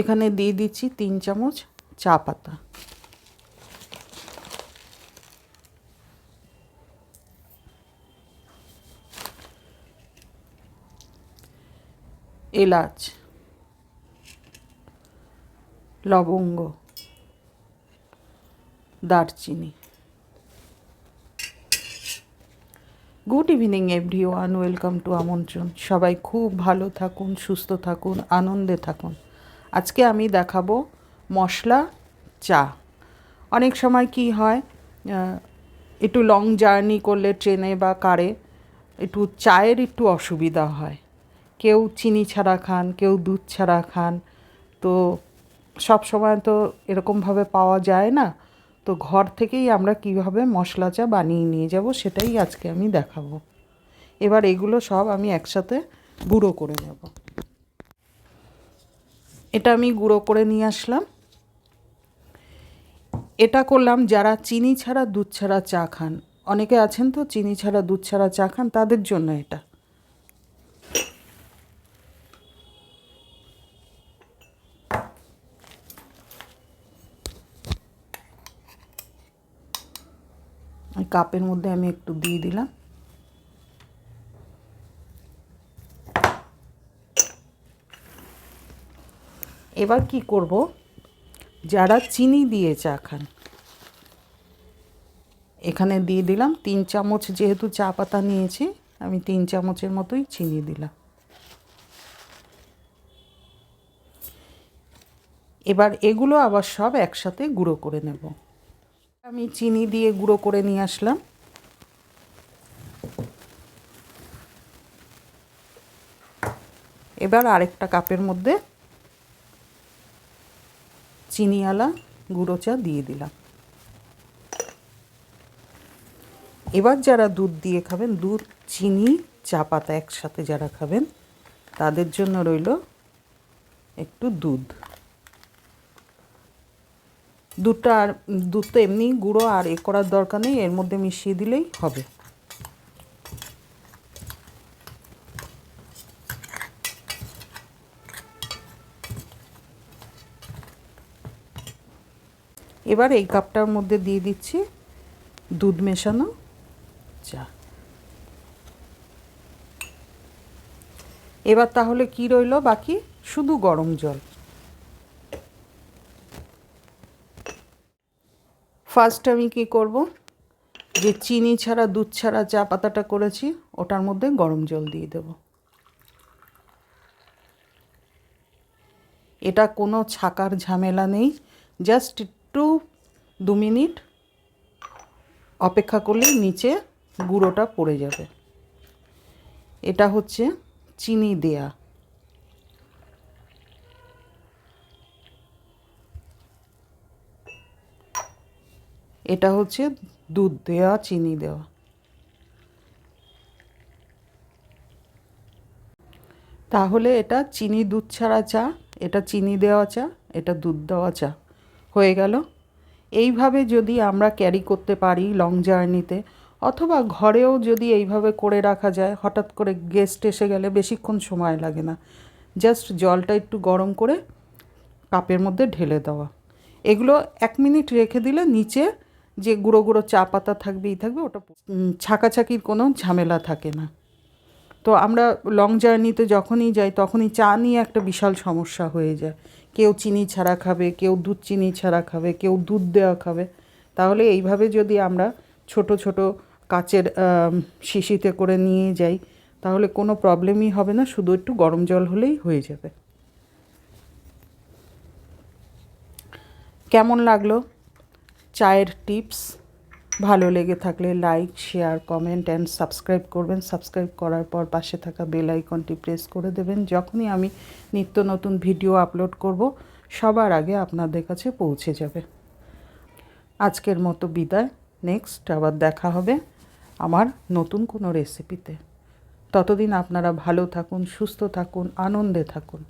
এখানে দিয়ে দিচ্ছি তিন চামচ চা পাতা। এলাচ, লবঙ্গ, দারচিনি। Good evening everyone welcome to আমন্ত্রণ। সবাই খুব ভালো থাকুন, সুস্থ থাকুন, আনন্দে থাকুন। আজকে আমি দেখাবো মশলা, চা। অনেক সময় কি হয় একটু লং জার্নি করলে ট্রেনে বা কারে একটু চায়ের একটু অসুবিধা হয়। কেউ চিনি ছাড়া খান, কেউ দুধ ছাড়া খান। তো সব সময় তো এরকমভাবে পাওয়া যায় না। তো ঘর থেকেই আমরা কীভাবে মশলা চা বানিয়ে নিয়ে যাব সেটাই আজকে আমি দেখাবো। এবার এগুলো সব আমি একসাথে গুঁড়ো করে নেব। এটা আমি গুঁড়ো করে নিয়ে আসলাম। এটা করলাম যারা চিনি ছাড়া দুধ ছাড়া চা খান। অনেকে আছেন তো চিনি ছাড়া দুধ ছাড়া চা খান, তাদের জন্য এটা। কাপের মধ্যে আমি একটু দিয়ে দিলাম। এবার কি করব? যারা চিনি দিয়ে চা খান। এখানে দিয়ে দিলাম তিন চামচ যেহেতু চা পাতা নিয়েছি, আমি তিন চামচের মতোই চিনি দিলাম। এবার এগুলো আবার সব একসাথে গুঁড়ো করে নেব। আমি চিনি দিয়ে গুঁড়ো করে নিয়ে আসলাম। এবার আরেকটা কাপের মধ্যে চিনিওয়ালা গুঁড়ো চা দিয়ে দিলাম। এবার যারা দুধ দিয়ে খাবেন, দুধ, চিনি, চা পাতা একসাথে যারা খাবেন, তাদের জন্য রইল একটু দুধ। দুধটা আর, দুধ তো এমনি গুঁড়ো আর এ করার দরকার নেই, এর মধ্যে মিশিয়ে দিলেই হবে। এবার এই কাপটার মধ্যে দিয়ে দিচ্ছি দুধ মেশানো। চা এবার তাহলে কি রইল বাকি? শুধু গরম জল। ফার্স্ট আমি কি করব? যে চিনি ছাড়া, দুধ ছাড়া চা পাতাটা করেছি, ওটার মধ্যে গরম জল দিয়ে দেব। এটা কোনো ছাকার ঝামেলা নেই। জাস্ট একটু দু মিনিট অপেক্ষা করলে নিচে গুঁড়োটা পড়ে যাবে। এটা হচ্ছে চিনি দেয়া। এটা হচ্ছে দুধ দেওয়া চিনি দেওয়া তাহলে এটা চিনি দুধ ছাড়া চা, এটা চিনি দেওয়া চা, এটা দুধ দেওয়া চা। হয়ে গেল। এইভাবে যদি আমরা ক্যারি করতে পারি লং জার্নিতে অথবা ঘরেও যদি এইভাবে করে রাখা যায়, হঠাৎ করে গেস্ট এসে গেলে বেশিক্ষণ সময় লাগে না। জাস্ট জলটা একটু গরম করে কাপের মধ্যে ঢেলে দেওয়া। এগুলো এক মিনিট রেখে দিলে নিচে যে গুঁড়ো গুঁড়ো চা পাতা থাকবেই থাকবে, ওটা ছাকাছাকির কোনো ঝামেলা থাকে না। তো আমরা লং জার্নিতে যখনই যাই, তখনই চা নিয়ে একটা বিশাল সমস্যা হয়ে যায়। কেউ চিনি ছাড়া খাবে, কেউ দুধ চিনি ছাড়া খাবে, কেউ দুধ দেওয়া খাবে। তাহলে এইভাবে যদি আমরা ছোট ছোট কাচের শিশিতে করে নিয়ে যাই, তাহলে কোনো প্রবলেমই হবে না, শুধু একটু গরম জল হলেই হয়ে যাবে। কেমন লাগল চায়ের টিপস? ভালো লেগে থাকলে like share comment and subscribe করবেন। সাবস্ক্রাইব করার পর পাশে থাকা বেল আইকনটি প্রেস করে দেবেন। যখনই আমি নিত্য নতুন ভিডিও আপলোড করব, সবার আগে আপনাদের কাছে পৌঁছে যাবে। আজকের মতো বিদায়। নেক্সট আবার দেখা হবে আমার নতুন কোনো রেসিপিতে ততদিন আপনারা ভালো থাকুন, সুস্থ থাকুন, আনন্দে থাকুন।